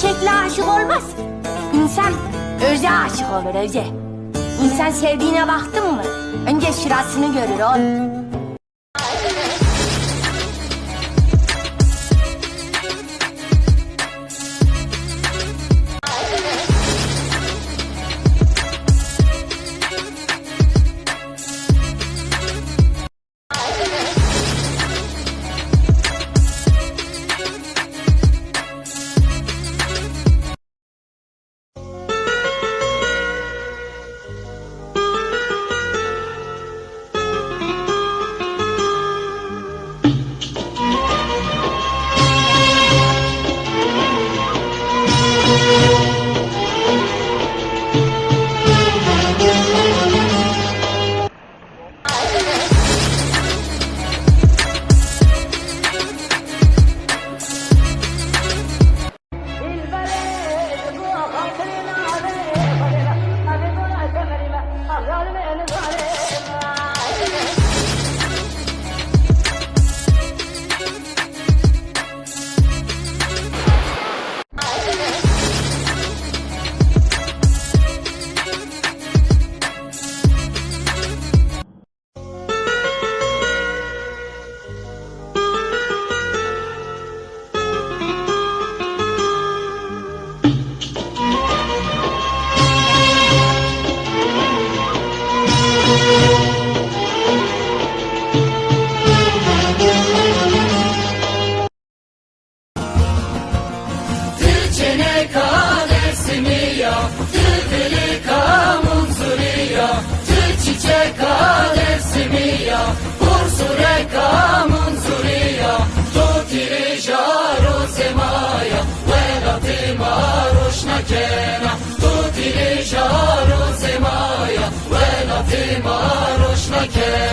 sürekli aşık olmaz. İnsan öze aşık olur öze. İnsan sevdiğine baktın mı? Önce şurasını görür oğlum. Tutti le jaro semaia, quella te marosh na kena.